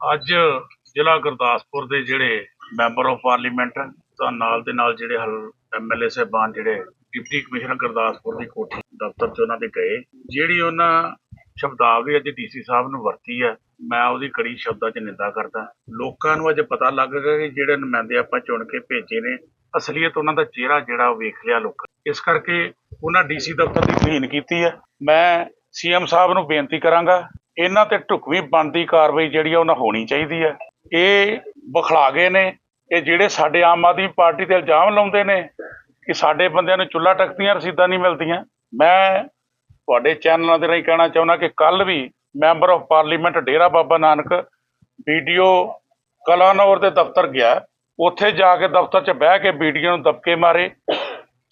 ਅੱਜ ਜ਼ਿਲ੍ਹਾ ਗੁਰਦਾਸਪੁਰ ਦੇ ਜਿਹੜੇ ਮੈਂਬਰ ਆਫ ਪਾਰਲੀਮੈਂਟ ਤਾਂ ਨਾਲ ਦੇ ਨਾਲ ਜਿਹੜੇ ਹਲ ਐਮਐਲਏ ਸਾਹਿਬਾਨ ਜਿਹੜੇ ਡਿਪਟੀ ਕਮਿਸ਼ਨਰ ਗੁਰਦਾਸਪੁਰ ਦੀ ਕੋਠੀ ਦਫ਼ਤਰ 'ਚ ਉਹਨਾਂ ਦੇ ਗਏ। ਜਿਹੜੀ ਉਹਨਾਂ ਸ਼ਬਦਾਵਲੀ ਅੱਜ ਡੀਸੀ ਸਾਹਿਬ ਨੂੰ ਵਰਤੀ ਹੈ ਮੈਂ ਉਹਦੀ ਕੜੀ ਸ਼ਬਦਾਂ 'ਚ ਨਿੰਦਾ ਕਰਦਾ। ਲੋਕਾਂ ਨੂੰ ਅੱਜ ਪਤਾ ਲੱਗ ਗਿਆ ਕਿ ਜਿਹੜੇ ਨੁਮਾਇੰਦੇ ਆਪਾਂ ਚੁਣ ਕੇ ਭੇਜੇ ਨੇ, ਅਸਲੀਅਤ ਉਹਨਾਂ ਦਾ ਚਿਹਰਾ ਜਿਹੜਾ ਉਹ ਵੇਖ ਲਿਆ ਲੋਕਾਂ ਨੇ। ਇਸ ਕਰਕੇ ਉਹਨਾਂ ਡੀਸੀ ਦਫ਼ਤਰ ਦੀ ਤੋਹੀਨ ਕੀਤੀ ਹੈ ਮੈਂ ਸੀਐਮ ਸਾਹਿਬ ਨੂੰ ਬੇਨਤੀ ਕਰਾਂਗਾ ਇਹਨਾਂ ਤੇ ਢੁਕਵੀਂ ਬਣਦੀ ਕਾਰਵਾਈ ਜਿਹੜੀ ਆ ਉਹਨਾਂ ਹੋਣੀ ਚਾਹੀਦੀ ਹੈ ਇਹ ਬਖਲਾ ਗਏ ਨੇ ਇਹ ਜਿਹੜੇ ਸਾਡੇ ਆਮ ਆਦਮੀ ਪਾਰਟੀ ਤੇ ਇਲਜ਼ਾਮ ਲਾਉਂਦੇ ਨੇ ਕਿ ਸਾਡੇ ਬੰਦਿਆਂ ਨੂੰ ਚੁੱਲ੍ਹਾ ਟੱਕਦੀਆਂ, ਰਸੀਦਾਂ ਨਹੀਂ ਮਿਲਦੀਆਂ। ਮੈਂ ਤੁਹਾਡੇ ਚੈਨਲਾਂ ਦੇ ਰਾਹੀਂ ਕਹਿਣਾ ਚਾਹੁੰਦਾ ਕਿ ਕੱਲ ਵੀ member of parliament Dera Baba Nanak BDO Kalanaur ਦੇ ਦਫ਼ਤਰ ਗਿਆ। ਉੱਥੇ ਜਾ ਕੇ ਦਫ਼ਤਰ 'ਚ ਬਹਿ ਕੇ ਵੀਡੀਓ ਨੂੰ ਦਬਕੇ ਮਾਰੇ,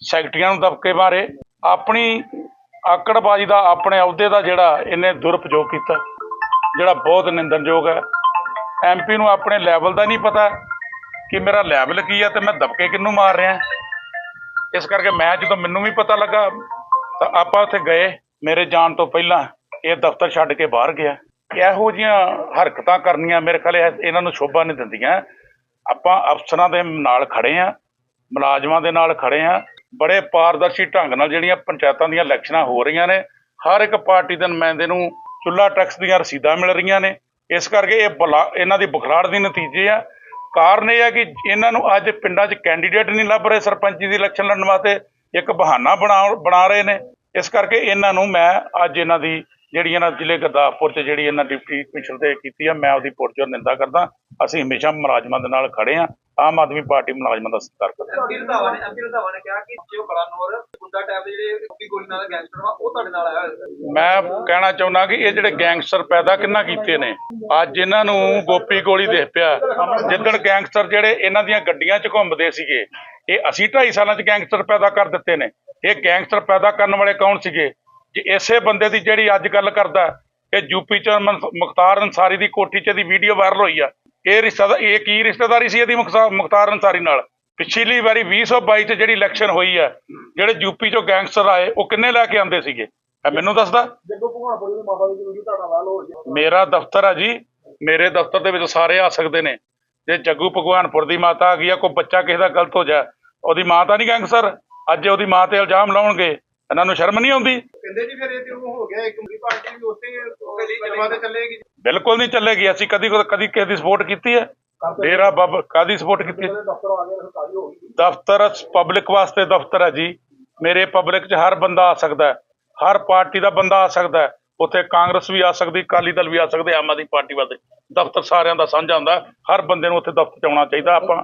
ਸੈਕਟਰੀਆਂ ਨੂੰ ਦਬਕੇ ਮਾਰੇ। ਆਪਣੀ ਆਕੜਬਾਜ਼ੀ ਦਾ ਆਪਣੇ ਅਹੁਦੇ ਦਾ ਜਿਹੜਾ ਇਹਨੇ ਦੁਰਪਯੋਗ ਕੀਤਾ, ਜਿਹੜਾ ਬਹੁਤ ਨਿੰਦਣਯੋਗ ਹੈ। ਐਮਪੀ ਨੂੰ ਆਪਣੇ ਲੈਵਲ ਦਾ ਨਹੀਂ ਪਤਾ ਕਿ ਮੇਰਾ ਲੈਵਲ ਕੀ ਹੈ ਤੇ ਮੈਂ ਦਬਕੇ ਕਿਹਨੂੰ ਮਾਰ ਰਿਹਾ ਇਸ ਕਰਕੇ ਮੈਂ ਜਦੋਂ ਮੈਨੂੰ ਵੀ ਪਤਾ ਲੱਗਾ, ਤਾਂ ਆਪਾਂ ਉੱਥੇ ਗਏ, ਮੇਰੇ ਜਾਣ ਤੋਂ ਪਹਿਲਾਂ ਇਹ ਦਫ਼ਤਰ ਛੱਡ ਕੇ ਬਾਹਰ ਗਿਆ। ਇਹੋ ਜੀਆਂ ਹਰਕਤਾਂ ਕਰਨੀਆਂ ਮੇਰੇ ਖਿਆਲ ਇਹਨਾਂ ਨੂੰ ਸ਼ੋਭਾ ਨਹੀਂ ਦਿੰਦੀਆਂ। ਆਪਾਂ ਅਫਸਰਾਂ ਦੇ ਨਾਲ ਖੜੇ ਆ ਮੁਲਾਜ਼ਮਾਂ ਦੇ ਨਾਲ ਖੜੇ ਆ ਬੜੇ ਪਾਰਦਰਸ਼ੀ ਢੰਗ ਨਾਲ ਜਿਹੜੀਆਂ ਪੰਚਾਇਤਾਂ ਦੀਆਂ ਇਲੈਕਸ਼ਨਾਂ ਹੋ ਰਹੀਆਂ ਨੇ, ਹਰ ਇੱਕ ਪਾਰਟੀ ਦੇ ਨੁਮਾਇੰਦੇ ਨੂੰ ਚੁੱਲਾ ਟੈਕਸ ਦੀਆਂ ਰਸੀਦਾਂ ਮਿਲ ਰਹੀਆਂ ਨੇ। ਇਸ ਕਰਕੇ ਇਹ ਬਲਾ- ਇਹਨਾਂ ਦੀ ਬੁਖਲਾੜ ਦੇ ਨਤੀਜੇ ਆ। ਕਾਰਨ ਇਹ ਆ ਕਿ ਇਹਨਾਂ ਨੂੰ ਅੱਜ ਪਿੰਡਾਂ 'ਚ ਕੈਂਡੀਡੇਟ ਨਹੀਂ ਲੱਭ ਰਹੇ ਸਰਪੰਚੀ ਦੀ ਇਲੈਕਸ਼ਨ ਲੜਨ ਵਾਸਤੇ, ਇੱਕ ਬਹਾਨਾ ਬਣਾ ਬਣਾ ਰਹੇ ਨੇ। ਇਸ ਕਰਕੇ ਇਹਨਾਂ ਨੂੰ ਮੈਂ ਅੱਜ ਇਹਨਾਂ ਦੀ ਜਿਹੜੀ ਇਹਨਾਂ ਜ਼ਿਲ੍ਹੇ ਗੁਰਦਾਸਪੁਰ 'ਚ ਜਿਹੜੀ ਇਹਨਾਂ ਡਿਪਟੀ ਕਮਿਸ਼ਨਰ ਤੇ ਕੀਤੀ ਆ, ਮੈਂ ਉਹਦੀ ਪੁਰਜੋਰ ਨਿੰਦਾ ਕਰਦਾ। ਅਸੀਂ ਹਮੇਸ਼ਾ ਮੁਲਾਜ਼ਮਾਂ ਦੇ ਨਾਲ ਖੜੇ ਆ ਆਮ ਆਦਮੀ ਪਾਰਟੀ ਮੁਲਾਜ਼ਮਾਂ ਦਾ ਸਤਿਕਾਰ ਕਰਦਾ ਐਮਪੀ ਰੰਧਾਵਾ ਨੇ ਐਮਪੀ ਰੰਧਾਵਾ ਨੇ ਕਿਹਾ ਕਿ ਜੋ ਬੜਾ ਨੂਰ ਗੁੰਡਾ ਟੈਪ ਦੇ ਜਿਹੜੇ ਕੁੱਪੀ ਗੋਲੀ ਨਾਲ ਗੈਂਗਸਟਰ ਵਾ ਉਹ ਤੁਹਾਡੇ ਨਾਲ ਆਇਆ ਹੋਇਆ ਹੈ ਮੈਂ ਕਹਿਣਾ ਚਾਹੁੰਦਾ ਕਿ ਇਹ ਜਿਹੜੇ ਗੈਂਗਸਟਰ ਪੈਦਾ ਕਿੰਨਾ ਕੀਤੇ ਨੇ? ਅੱਜ ਇਹਨਾਂ ਨੂੰ ਗੋਪੀ ਗੋਲੀ ਦੇਖ ਪਿਆ। ਜਿੱਦਣ ਗੈਂਗਸਟਰ ਜਿਹੜੇ ਇਹਨਾਂ ਦੀਆਂ ਗੱਡੀਆਂ 'ਚ ਘੁੰਮਦੇ ਸੀਗੇ ਇਹ ਅਸੀਂ 2.5 ਸਾਲਾਂ 'ਚ ਗੈਂਗਸਟਰ ਪੈਦਾ ਕਰ ਦਿੱਤੇ ਨੇ। ਇਹ ਗੈਂਗਸਟਰ ਪੈਦਾ ਕਰਨ ਵਾਲੇ ਕੌਣ ਸੀਗੇ? ਜੇ ਇਸੇ ਬੰਦੇ ਦੀ ਜਿਹੜੀ ਅੱਜ ਗੱਲ ਕਰਦਾ ਇਹ ਯੂਪੀ 'ਚ ਮੁਖਤਾਰ ਅਨਸਾਰੀ ਦੀ ਕੋਠੀ 'ਚ ਦੀ ਵੀਡੀਓ ਵਾਇਰਲ ਹੋਈ ਆ। ਇਹ ਰਿਸ਼ਤਾ ਇਹ ਕੀ ਰਿਸ਼ਤੇਦਾਰੀ ਸੀ ਇਹਦੀ ਮੁਖਤਾ- ਮੁਖਤਾਰ ਅਨਸਾਰੀ ਨਾਲ? ਪਿਛਲੀ ਵਾਰੀ 2022 'ਚ ਜਿਹੜੀ ਇਲੈਕਸ਼ਨ ਹੋਈ ਆ ਜਿਹੜੇ ਯੂਪੀ 'ਚੋਂ ਗੈਂਗਸਟਰ ਆਏ ਉਹ ਕਿੰਨੇ ਲੈ ਕੇ ਆਂਦੇ ਸੀਗੇ? ਇਹ ਮੈਨੂੰ ਦੱਸਦਾ। ਹੋ ਮੇਰਾ ਦਫ਼ਤਰ ਆ ਜੀ। ਮੇਰੇ ਦਫ਼ਤਰ ਦੇ ਵਿੱਚ ਸਾਰੇ ਆ ਸਕਦੇ ਨੇ। ਜੇ ਜੱਗੂ ਭਗਵਾਨਪੁਰ ਦੀ ਮਾਤਾ ਆ ਗਈ ਆ ਕੋਈ ਬੱਚਾ ਕਿਸੇ ਦਾ ਗਲਤ ਹੋ ਜਾ ਉਹਦੀ ਮਾਂ ਤਾਂ ਨਹੀਂ ਗੈਂਗਸਟਰ ਅੱਜ ਉਹਦੀ ਮਾਂ ਤੇ ਇਲਜ਼ਾਮ ਲਾਉਣਗੇ ਇਹਨਾਂ ਨੂੰ ਸ਼ਰਮ ਨਹੀਂ ਆਉਂਦੀ? ਕਹਿੰਦੇ ਜੀ ਫਿਰ ਇਹ ਤੇ ਉਹ ਹੋ ਗਿਆ ਇੱਕ ਮਰੀ ਪਾਰਟੀ ਵੀ ਉੱਤੇ ਜਲਵਾ ਤੇ ਚੱਲੇਗੀ। ਬਿਲਕੁਲ ਨਹੀਂ ਚੱਲੇਗੀ ਅਸੀਂ ਕਦੀ ਕਦੀ ਕਿਸੇ ਦੀ ਸਪੋਰਟ ਕੀਤੀ ਹੈ? ਡੇਰਾ ਬਾਬਾ ਕਾਦੀ ਸਪੋਰਟ ਕੀਤੀ? ਹੈ? ਦਫ਼ਤਰ ਪਬਲਿਕ ਵਾਸਤੇ ਦਫ਼ਤਰ ਹੈ ਜੀ। ਮੇਰੇ ਪਬਲਿਕ 'ਚ ਹਰ ਬੰਦਾ ਆ ਸਕਦਾ ਹੈ। ਹਰ ਪਾਰਟੀ ਦਾ ਬੰਦਾ ਆ ਸਕਦਾ ਹੈ। ਉੱਥੇ ਕਾਂਗਰਸ ਵੀ ਆ ਸਕਦੀ ਅਕਾਲੀ ਦਲ ਵੀ ਆ ਸਕਦੇ ਆਮ ਆਦਮੀ ਪਾਰਟੀ ਵਾਲੇ ਦਫ਼ਤਰ ਸਾਰਿਆਂ ਦਾ ਸਾਂਝਾ ਹੁੰਦਾ ਹਰ ਬੰਦੇ ਨੂੰ ਉੱਥੇ ਦਫ਼ਤਰ 'ਚ ਆਉਣਾ ਚਾਹੀਦਾ ਆਪਾਂ।